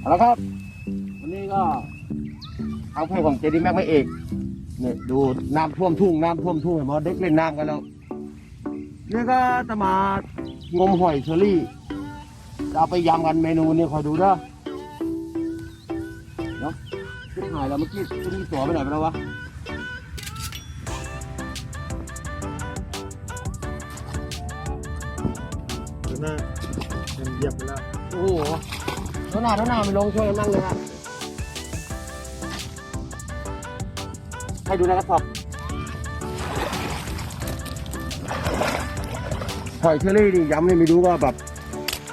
เอาละครับ วันนี้ก็ทางเพจของเจดีแม็กไม่เอกเนี่ยดูน้ำท่วมทุ่งน้ำท่วมทุ่งเห็นไหมเด็กเล่นน้ำกันแล้วนี่ก็จะมางมหอยเชอรี่จะเอาไปยำกันเมนูนี้คอยดูเด้อเนาะขึ้นหายแล้วเมื่อกี้ขึ้นมีตัวไปไหนไปแล้ววะดูหน้าเป็นเหยียบไปแล้วโอ้โห เท่าหน้าเท่าหน้าไม่ลงช่วยกันนั่งเลยฮะให้ดูนะครับหอยเชอรี่นี่ย้ำให้ไม่รู้ว่าแบบ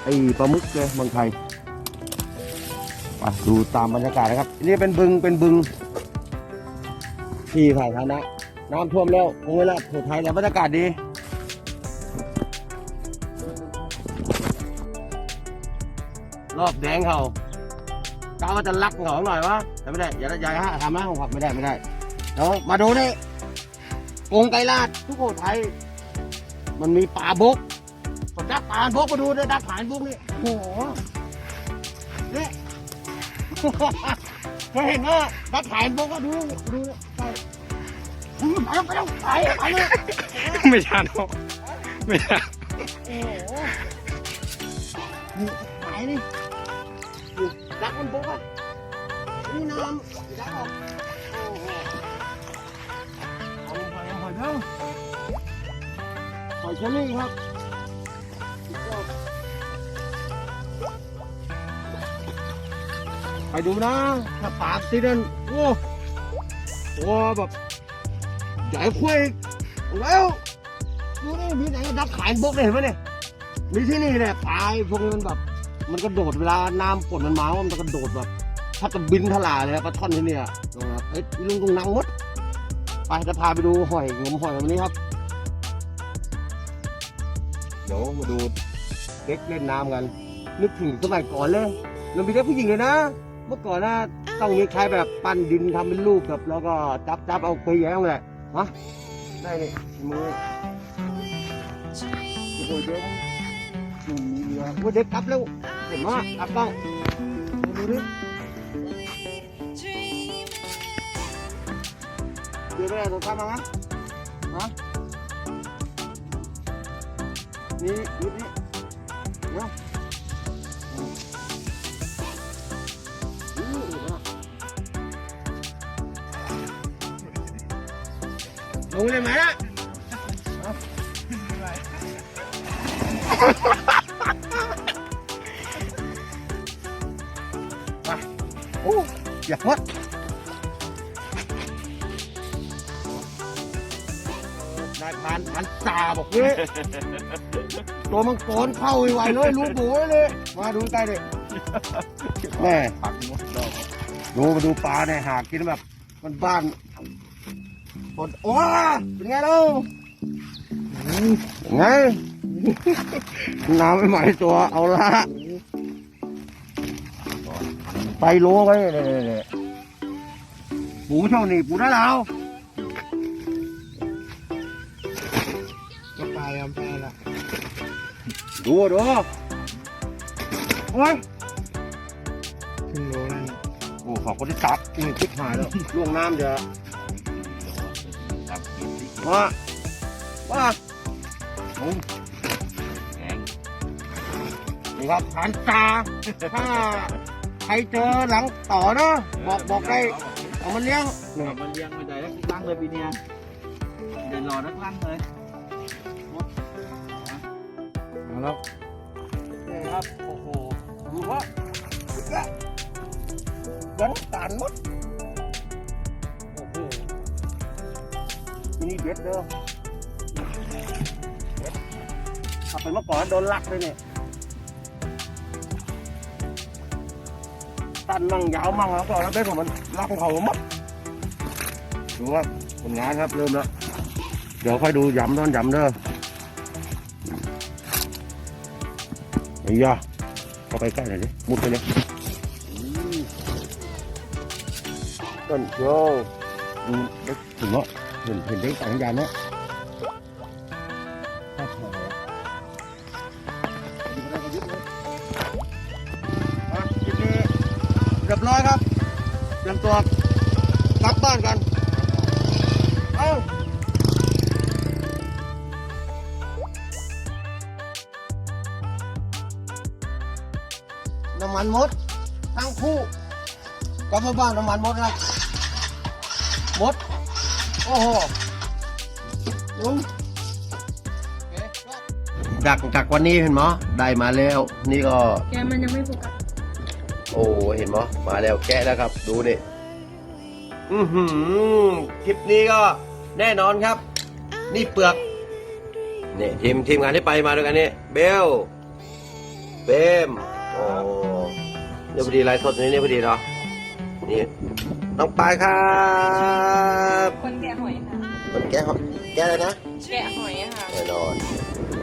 ไอ้ปลาหมึกเลยเมืองไทยไปดูตามบรรยากาศนะครับนนี่เป็นบึงเป็นบึงที่สาธารณะน้ำท่วมแล้วคงเวลาสุดท้ายแล้วบรรยากาศดี รอบแดงเขากาว่าจะลักเหงาหน่อยวะแต่ไม่ได้ อย่าอย่าฮะทำนะผมขับไม่ได้ไม่ได้เดี๋ยวมาดูนี่กรงไก่ลาดทุกโขทัยมันมีป่าบกผมดักป่าบกมาดูด้วยดักผ่านบกนี่โอ้โหนี่เคยเห็นว่าดักผ่านบกก็ดูดูไปไปแล้วไปแล้วไปไปเลยไม่ทันหรอกไม่ทันโอ้โหนี่หายนี่นี่ ดักมันบกอะนี่น้ำดักออกโอ้โหเอาลงไปเอาหอยเด้อหอยเชอรี่ครับไปดูนะ ถ้าปากที่นั่นโอ้โหแบบใหญ่คุยแล้วดูนี่มีไหนดักขายบกเลยเห็นไหมเนี่ยมีที่นี่แหละปลายพวกนี้มันแบบ มันกระโดดเวลาน้ำฝนมันมามันจะกระโดดแบบถ้าจะบินทลาเลยนะปลาช่อนที่เนี่ยนะครับเอ้ยลุงตรงนังมดไปจะพาไปดูหอยงมหอยวันนี้ครับ เดี๋ยวมาดูเด็กเล่นน้ำกัน นึกถึงสมัยก่อนเลยเรามีเด็กผู้หญิงเลยนะ เมื่อก่อนนะต้องมีใช้แบบปั้นดินทำเป็นลูกแบบแล้วก็จับจับเอาไปแย้งแหละฮะได้นี่มือโอ้โหเยอืม มีเรือว่าเด็กกลับแล้วเห็นไหมกลับบ้างดูดิเดี๋ยวไปไหนตัวข้ามมาฮะฮะนี่นี่นี่เดี๋ยวอืมอู้หูนะลงเลยไหมล่ะ อ้อยากวัดนายพรานพันจ่าบอกนี่ตัวมังกรเข้าไวๆเลยลูกหมูเลย มาดูใกล้เลยแม่ปักหมดดอกดูมาดูปลาเนี่ยหากินแบบ มันบ้านปดโอ้เป็นไงเล่าเป็นไงน้ำไม่ไหมตัวเอาละ ไปโลไว้เลยๆปูเท่านี้ปูได้แล้วก็ไปอะไปละดูดูโอ้ยครึ่งโลแล้วโอ้ขอบคนที่จับอือคิดหายแล้วล่วงน้ำเดี๋ยวว่าว่าโอ้นี่ครับผ่านตาถ้า ใครเจอหลังต่อเนาะบอกบอกได้เอามันเลี้ยงนี่เอามันเลี้ยงไม่ได้แล้วตั้งเลยปีเนี้ยเดินรอนักลั่งเลยเอาแล้วนี่ครับโอ้โหดูว่าสุดยอดยังตานหมดโอ้โหนี่เบ็ดเด้อเบ็ดถ้าเป็นเมื่อก่อนโดนลักเลยเนี่ย ตันมั่งยาวมั่งแล้วก็แล้วเบ็ดของมันลักของเขาหมดดูว่าผลงานครับเริ่มแล้วเดี๋ยวค่อยดูย้ำตอนย้ำเด้อไอ้ยาเข้าไปใกล้หน่อยดิมุดไปเลยต้นโยอืมเด็กถึงแล้วเห็นเห็นเด็กต่างยานเนาะ โอ้โหอะคลิปนี้ร้อยครับเตรียมตัวกลับบ้านกัน เอ้าน้ำมันหมด ทั้งคู่กลับมาบ้านน้ำมันหมดนะหมด โอ้โหหมุนจากจากวันนี้เห็นไหมได้มาแล้ว นี่ก็ แกมันยังไม่โฟกัส โอ้เห็นไหมมาแล้วแกะแล้วครับ ดูดิอือหือคลิปนี้ก็แน่นอนครับ นี่เปลือกนี่ทีมทีมงานที่ไปมาด้วยกันนี่เบลเบมโอ้เดี๋ยวพอดีไลฟ์สดนี้เนี่ยพอดีเนาะนี่น้องปายครับคนแกะหอยค่ะคนแกะหอยแกะอะไรนะแกะหอยค่ะแน่นอน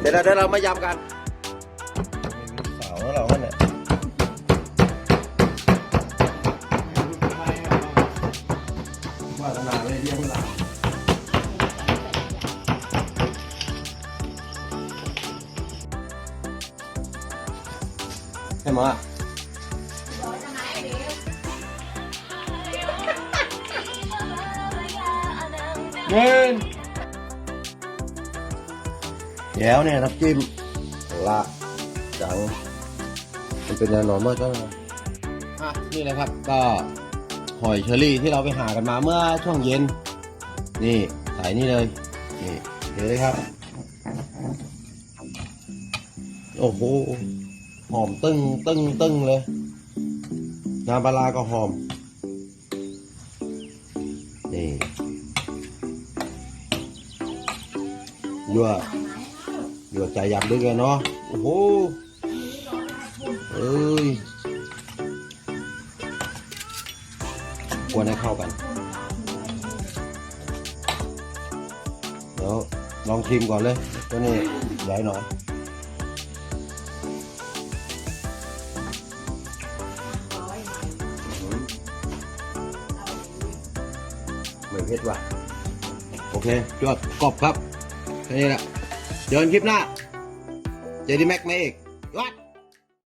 เดี๋ยวเราเดี๋ยวเรามายำกันสาวของเรา วาสนาเลยเลี้ยงหลานใช่ไหมเงินเดี๋ยวเนี่ยน้ำจิ้มละจัง มันเป็นแนวนอนมากก็อะนี่เลยครับก็ หอยเชอรี่ที่เราไปหากันมาเมื่อช่วงเย็น นี่ใส่นี่เลยนี่เดี๋ยวเลยครับ โอ้โหหอมตึ้งตึ้งตึ้งเลยน้ำปลาร้าก็หอมนี่ยั่วยั่วใจยำด้วยกันเนาะโอ้โหเอ้ย ควรให้เข้ากัน เดี๋ยวลองชิมก่อนเลยตัวนี้ใหญ่หน่อยไม่เผ็ดว่ะ โอเคจวดกรอบครับแค่นี้แหละเจอกันคลิปหน้า เจดีแม็กมาอีกวัด